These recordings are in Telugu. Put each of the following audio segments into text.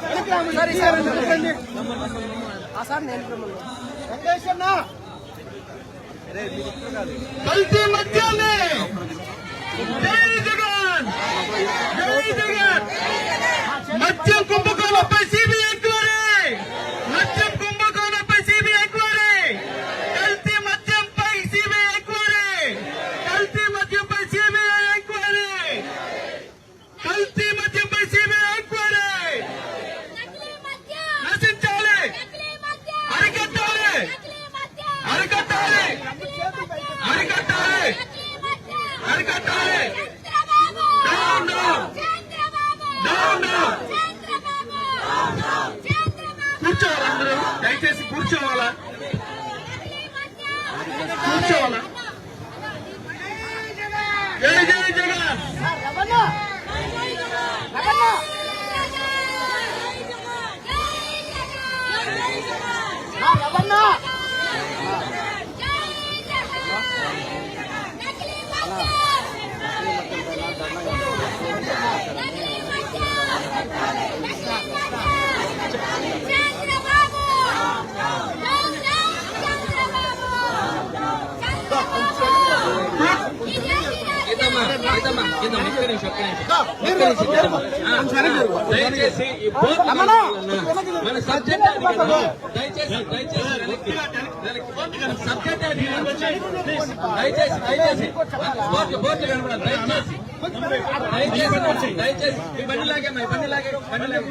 సార్ సార్ సార్ నేను వెంకటేశ్వరనా गलती मत जय जगन। जय जगन। చంద్రబాబు కూర్చోవాలి? అందరూ దయచేసి కూర్చోవాలా? కూర్చోవాలా? జై జై జగన్ రమణ దయచేసి ఈ బోర్డు మన సబ్జెక్ట్. దయచేసి. సబ్జెక్ట్. ప్లీజ్. దయచేసి దయచేసి బోర్డు బోర్డు కనబడాలి దయచేసి దయచేసి దయచేసి మీ బండి లాగే మీ బండి లాగే బండి లాగే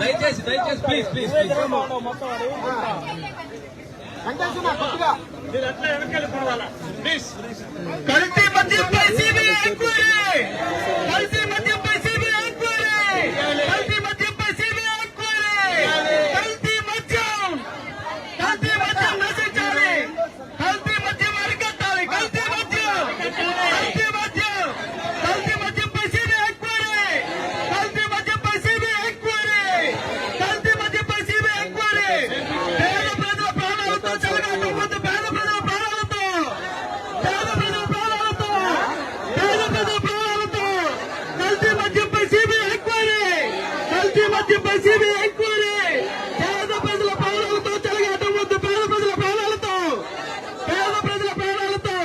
దయచేసి దయచేసి ప్లీజ్ ప్లీజ్ ప్లీజ్ వెంకటేష్ అన్న కొద్దిగా కల్తీ మద్యంపై సిబిఐ ఎంక్వైరీ. పేద ప్రజల ప్రాణాలతో చెలగాటం వద్దు. పేద ప్రజల ప్రాణాలతో. పేద ప్రజల ప్రాణాలతో.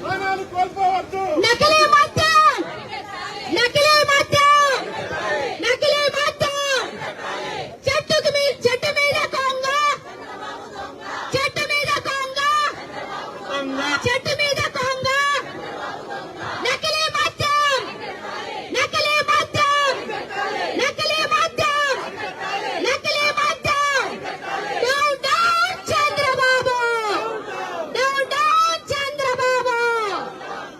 ప్రాణాలు కోల్పోవద్దు. నకిలీ మద్యం! నకిలీ మద్యం! నకిలీ మద్యం! చెట్టుకు మీ చెట్టు మీద కొంగ! చెట్టు మీద కొంగ. చెట్టు మీద కొంగ నకిలీ మద్యం నకిలీ మద్యం నకిలీ మద్యం నకిలీ మద్యం down down Chandrababu down down Chandrababu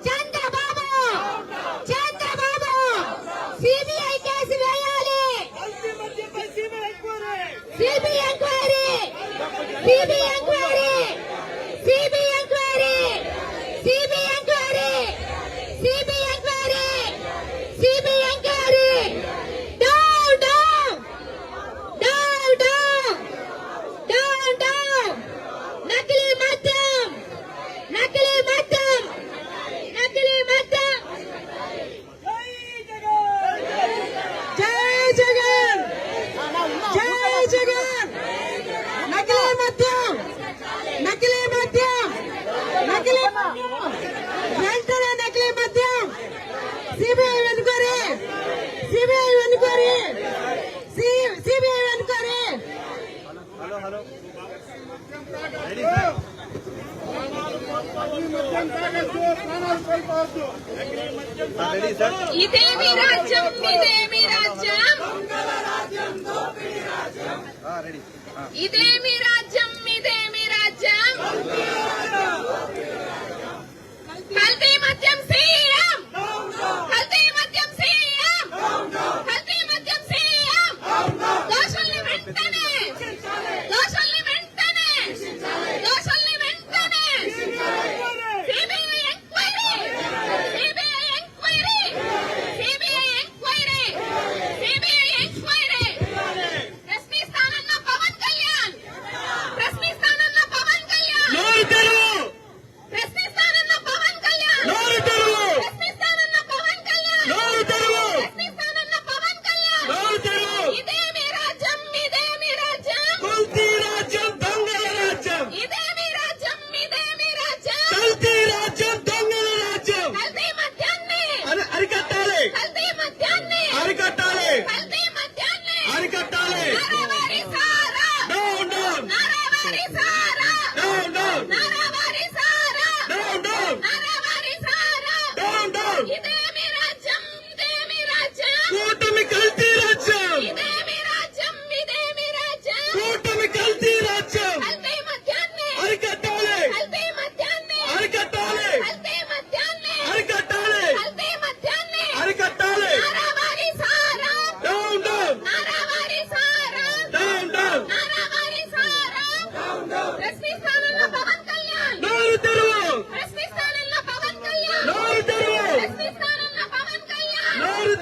Chandrababu Chandrababu CBI case వేయాలి సిబిఐ ఎంక్వైరీ సిబిఐ ఎంక్వైరీ ఇదేమి రాజ్యం? ఇదేమి రాజ్యం? ఇదేమి రాజ్యం? కల్తీ మద్యం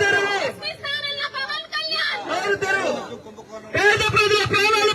తెరువు నోరు తెరువు పేద ప్రజల ప్రాణాలు